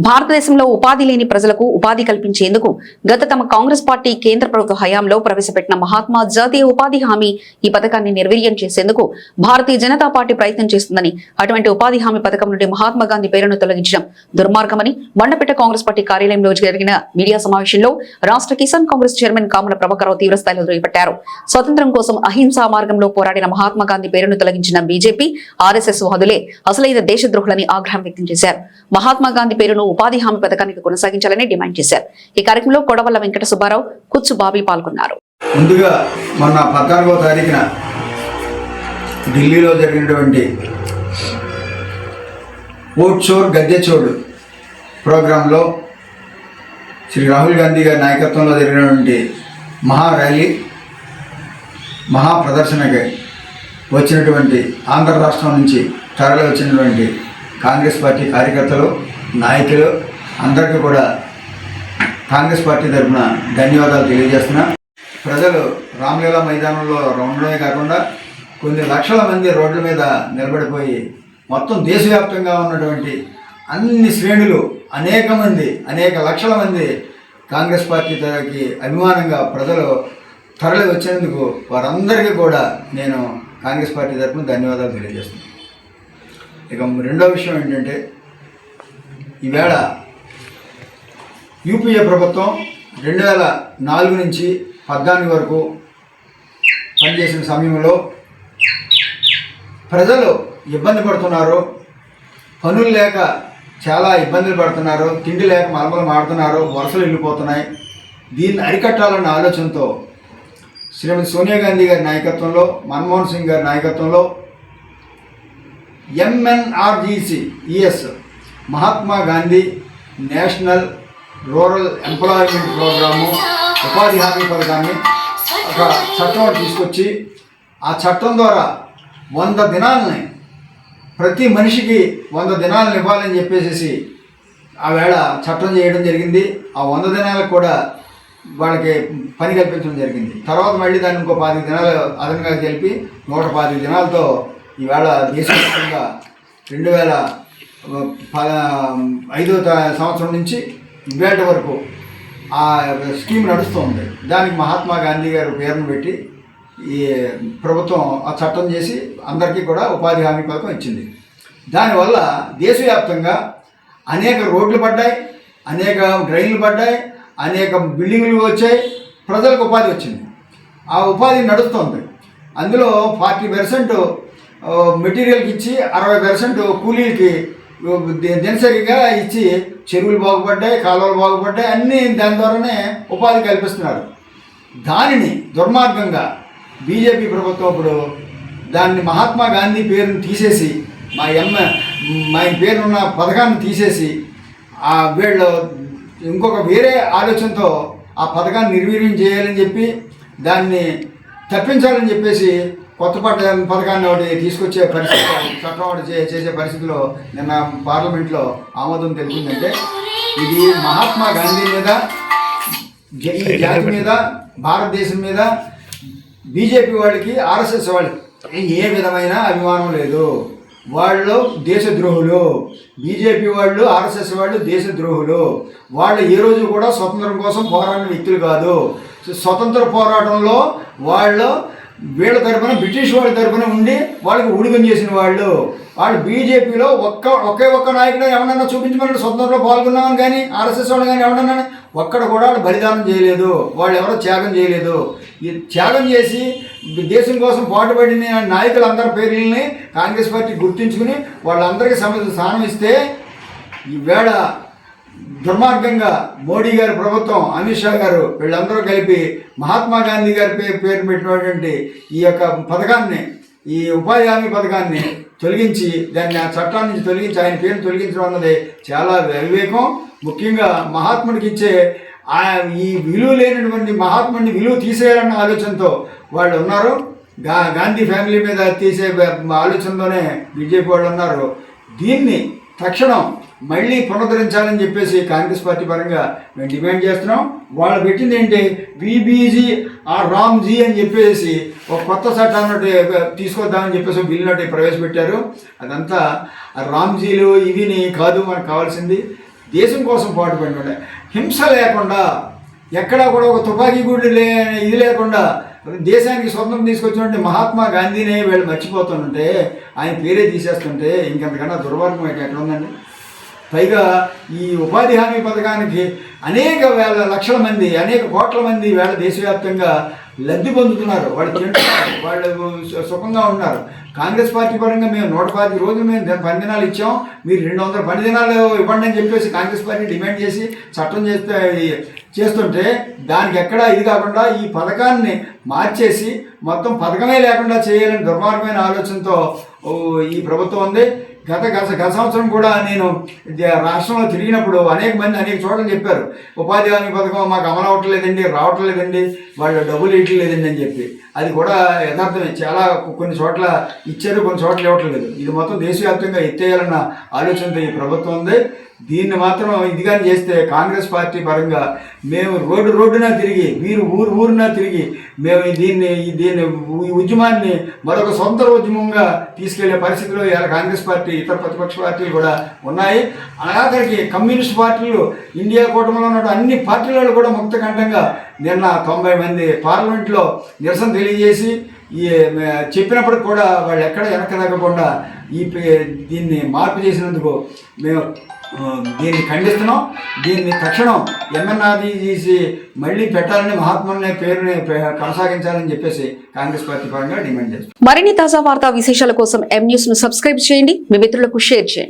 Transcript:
భారతదేశంలో ఉపాధి లేని ప్రజలకు ఉపాధి కల్పించేందుకు గత తమ కాంగ్రెస్ పార్టీ కేంద్ర ప్రభుత్వ హయాంలో ప్రవేశపెట్టిన మహాత్మా జాతీయ ఉపాధి హామీ ఈ పథకాన్ని నిర్వీర్యం చేసేందుకు భారతీయ జనతా పార్టీ ప్రయత్నం చేస్తుందని అటువంటి ఉపాధి హామీ పథకం నుండి మహాత్మా గాంధీ పేరును తొలగించడం దుర్మార్గమని మండపేట కాంగ్రెస్ పార్టీ కార్యాలయంలో జరిగిన మీడియా సమావేశంలో రాష్ట్ర కిసాన్ కాంగ్రెస్ చైర్మన్ కామల ప్రభాకరరావు తీవ్రస్థాయిలో దుయ్యబట్టారు స్వతంత్రం కోసం అహింసా మార్గంలో పోరాడిన మహాత్మా గాంధీ పేరును తొలగించిన బీజేపీ ఆర్ఎస్ఎస్ వాదులే అసలైన దేశద్రోహులని ఆగ్రహం వ్యక్తం చేశారు. మహాత్మా గాంధీ పేరును ఉపాధి హామీ పథకానికి కొనసాగించాలని డిమాండ్ చేశారు. ఈ కార్యక్రమంలో కొడవల్ల వెంకట సుబ్బారావు కుచ్చు బాబీ పాల్గొన్నారు. ముందుగా మొన్న పద్నాలుగో తారీఖున ఢిల్లీలో జరిగినటువంటి ఓట్ చోర్ గద్దె చోడు ప్రోగ్రాంలో శ్రీ రాహుల్ గాంధీ గారి నాయకత్వంలో జరిగినటువంటి మహా ర్యాలీ మహా ప్రదర్శనకి వచ్చినటువంటి ఆంధ్ర రాష్ట్రం నుంచి తరలి వచ్చినటువంటి కాంగ్రెస్ పార్టీ కార్యకర్తలు నాయకులు అందరికీ కూడా కాంగ్రెస్ పార్టీ తరఫున ధన్యవాదాలు తెలియజేస్తున్నా. ప్రజలు రామ్లీలా మైదానంలో ఉండడమే కాకుండా కొన్ని లక్షల మంది రోడ్ల మీద నిలబడిపోయి మొత్తం దేశవ్యాప్తంగా ఉన్నటువంటి అన్ని శ్రేణులు అనేక మంది అనేక లక్షల మంది కాంగ్రెస్ పార్టీ తరకి అభిమానంగా ప్రజలు తరలి వచ్చినందుకు వారందరికీ కూడా నేను కాంగ్రెస్ పార్టీ తరఫున ధన్యవాదాలు తెలియజేస్తున్నాను ఇక రెండో విషయం ఏంటంటే ఈవేళ యూపీఏ ప్రభుత్వం రెండు వేల నాలుగు నుంచి పద్నాలుగు వరకు పనిచేసిన సమయంలో ప్రజలు ఇబ్బంది పడుతున్నారు. పనులు లేక చాలా ఇబ్బందులు పడుతున్నారు. తిండి లేక మలమలు మాడుతున్నారు వరుసలు వెళ్ళిపోతున్నాయి. దీన్ని అరికట్టాలన్న ఆలోచనతో శ్రీమతి సోనియా గాంధీ గారి నాయకత్వంలో మన్మోహన్ సింగ్ గారి నాయకత్వంలో MNRGC ES Mahatma Gandhi national rural employment programme ఉపాధి హామీ పథకాన్ని ఒక చట్టం తీసుకొచ్చి ఆ చట్టం ద్వారా వంద దినాలని ప్రతి మనిషికి వంద దినాలను ఇవ్వాలని చెప్పేసి ఆ వేళ చట్టం చేయడం జరిగింది. ఆ వంద దినాలకు కూడా వాళ్ళకి పని కల్పించడం జరిగింది. తర్వాత మళ్ళీ దాన్ని ఇంకో పాతిక దినాలు అదనంగా కలిపి నూట పాతిక దినాలతో ఈవేళ దేశవ్యాప్తంగా రెండు వేల ఐదో సంవత్సరం నుంచి వేట వరకు ఆ స్కీమ్ నడుస్తుంది. దానికి మహాత్మా గాంధీ గారు పేరును పెట్టి ఈ ప్రభుత్వం ఆ చట్టం చేసి అందరికీ కూడా ఉపాధి హామీ పథకం ఇచ్చింది. దానివల్ల దేశవ్యాప్తంగా అనేక రోడ్లు పడ్డాయి అనేక డ్రైన్లు పడ్డాయి అనేక బిల్డింగ్లు వచ్చాయి ప్రజలకు ఉపాధి వచ్చింది. ఆ ఉపాధి నడుస్తుంది. అందులో ఫార్టీ పర్సెంట్ మెటీరియల్కి ఇచ్చి అరవై పర్సెంట్ కూలీలకి దినసరిగా ఇచ్చి చెరువులు బాగుపడ్డాయి కాలువలు బాగుపడ్డాయి అన్నీ దాని ద్వారానే ఉపాధి కల్పిస్తున్నారు. దానిని దుర్మార్గంగా బీజేపీ ప్రభుత్వం ఇప్పుడు దాన్ని మహాత్మా గాంధీ పేరును తీసేసి మా ఎమ్మ మా పేరున్న పథకాన్ని తీసేసి ఆ వీళ్ళు ఇంకొక వేరే ఆలోచనతో ఆ పథకాన్ని నిర్వీర్యం చేయాలని చెప్పి దాన్ని తప్పించాలని చెప్పేసి కొత్త పట్ట పథకాన్ని ఒకటి తీసుకొచ్చే పరిస్థితి చట్టం ఒకటి చే- చేసే పరిస్థితిలో నిన్న పార్లమెంట్లో ఆమోదం తెలిపిందంటే ఇది మహాత్మా గాంధీ మీద ఈ జాతి మీద భారతదేశం మీద బీజేపీ వాళ్ళకి ఆర్ఎస్ఎస్ వాళ్ళకి ఏ విధమైన అభిమానం లేదు. వాళ్ళు దేశద్రోహులు. బీజేపీ వాళ్ళు ఆర్ఎస్ఎస్ వాళ్ళు దేశద్రోహులు. వాళ్ళు ఏ రోజు కూడా స్వతంత్రం కోసం పోరాడిన వ్యక్తులు కాదు. స్వతంత్ర పోరాటంలో వాళ్ళు వీళ్ళ తరపున బ్రిటిష్ వాళ్ళ తరఫున ఉండి వాళ్ళకి ఊడిగం చేసిన వాళ్ళు. వాళ్ళు బీజేపీలో ఒక్క ఒకే ఒక్క నాయకుడు ఎవరన్నా చూపించమని స్వతంత్రంలో పాల్గొన్నామని కానీ ఆర్ఎస్ఎస్ వాళ్ళు కానీ ఎవరన్నా ఒక్కడ కూడా వాళ్ళు బలిదానం చేయలేదు. వాళ్ళు ఎవరో త్యాగం చేయలేదు. ఈ త్యాగం చేసి దేశం కోసం పాటుపడిన నాయకులందరి పేర్లని కాంగ్రెస్ పార్టీ గుర్తించుకుని వాళ్ళందరికీ సమ స్థానం ఇస్తే ఈ వేళ దుర్మార్గంగా మోడీ గారి ప్రభుత్వం అమిత్ షా గారు వీళ్ళందరూ కలిపి మహాత్మా గాంధీ గారి పేరు పేరు పెట్టినటువంటి ఈ యొక్క పథకాన్ని ఈ ఉపాధి హామీ పథకాన్ని తొలగించి దాన్ని ఆ చట్టాన్ని నుంచి తొలగించి ఆయన పేరును తొలగించడం అన్నది చాలా అవివేకం ముఖ్యంగా మహాత్ముడికి ఇచ్చే ఆ ఈ విలువ లేనటువంటి మహాత్ముడిని విలువ తీసేయాలన్న ఆలోచనతో వాళ్ళు ఉన్నారు. గా గాంధీ ఫ్యామిలీ మీద తీసే ఆలోచనతోనే బీజేపీ వాళ్ళు ఉన్నారు. దీన్ని తక్షణం మళ్ళీ పునరుద్ధరించాలని చెప్పేసి కాంగ్రెస్ పార్టీ పరంగా మేము డిమాండ్ చేస్తున్నాం. వాళ్ళు పెట్టింది ఏంటి? బీబీజీ ఆ రామ్జీ అని చెప్పేసి ఒక కొత్త చట్టాన్ని తీసుకొద్దామని చెప్పేసి బిల్లునట్టు ప్రవేశపెట్టారు. అదంతా ఆ రామ్జీలు ఇవిని కాదు మనకు కావాల్సింది. దేశం కోసం పాటుపడిన హింస లేకుండా ఎక్కడా కూడా ఒక తుపాకీ గుడి లే ఇది లేకుండా దేశానికి స్వతంత్రం తీసుకొచ్చినట్టు మహాత్మా గాంధీనే వీళ్ళు మర్చిపోతుంటే ఆయన పేరే తీసేస్తుంటే ఇంకెంతకన్నా దుర్మార్గం అయితే ఎక్కడ ఉందండి పైగా ఈ ఉపాధి హామీ పథకానికి అనేక వేల లక్షల మంది అనేక కోట్ల మంది వేళ దేశవ్యాప్తంగా లబ్ధి పొందుతున్నారు. వాళ్ళు తింటున్నారు వాళ్ళు సుఖంగా ఉన్నారు. కాంగ్రెస్ పార్టీ పరంగా మేము నూట పాతి రోజులు మేము పని దినాలు ఇచ్చాం. మీరు రెండు వందల పని దినాలు ఇవ్వండి అని చెప్పేసి కాంగ్రెస్ పార్టీ డిమాండ్ చేసి చట్టం చేస్తే చేస్తుంటే దానికి ఎక్కడా ఇది కాకుండా ఈ పథకాన్ని మార్చేసి మొత్తం పథకమే లేకుండా చేయాలని దుర్మార్గమైన ఆలోచనతో ఈ ప్రభుత్వం ఉంది. గత గత గత సంవత్సరం కూడా నేను రాష్ట్రంలో తిరిగినప్పుడు అనేక మంది అనేక చోట్ల చెప్పారు. ఉపాధి హామీ పథకం మాకు అమలు అవ్వట్లేదండి రావటం లేదండి వాళ్ళు డబ్బులు ఇవ్వట్లేదండి అని చెప్పి. అది కూడా యథార్థమే. చాలా కొన్ని చోట్ల ఇచ్చారు కొన్ని చోట్ల ఇవ్వట్లేదు ఇది మొత్తం దేశవ్యాప్తంగా ఎత్తేయాలన్న ఆలోచనతో ఈ ప్రభుత్వం ఉంది. దీన్ని మాత్రం ఇదిగా చేస్తే కాంగ్రెస్ పార్టీ పరంగా మేము రోడ్డు రోడ్డున తిరిగి వీరు ఊరు ఊరున తిరిగి మేము దీన్ని దీన్ని ఈ ఉద్యమాన్ని మరొక సొంత ఉద్యమంగా తీసుకెళ్ళే పరిస్థితిలో ఇలా కాంగ్రెస్ పార్టీ ఇతర ప్రతిపక్ష పార్టీలు కూడా ఉన్నాయి. ఆఖరికి కమ్యూనిస్ట్ పార్టీలు ఇండియా కూటమిలో ఉన్న అన్ని పార్టీలలో కూడా ముక్తకంఠంగా నిన్న తొంభై మంది పార్లమెంట్లో నిరసన తెలియజేసి ఈ చెప్పినప్పుడు చెప్పినప్పటికి కూడా వాళ్ళు ఎక్కడ వెనక తగ్గకుండా ఈ దీన్ని మార్పు చేసినందుకు మేము దీన్ని ఖండిస్తున్నాం. దీన్ని తక్షణం ఎంఎన్ఆర్జీ చేసి మళ్ళీ పెట్టాలని మహాత్ముని పేరుని కొనసాగించాలని చెప్పేసి కాంగ్రెస్ పార్టీ పరంగా డిమాండ్ చేస్తున్నాం. మరిన్ని తాజా వార్తా విశేషాల కోసం ఎం న్యూస్ను సబ్స్క్రైబ్ చేయండి. మీ మిత్రులకు షేర్ చేయండి.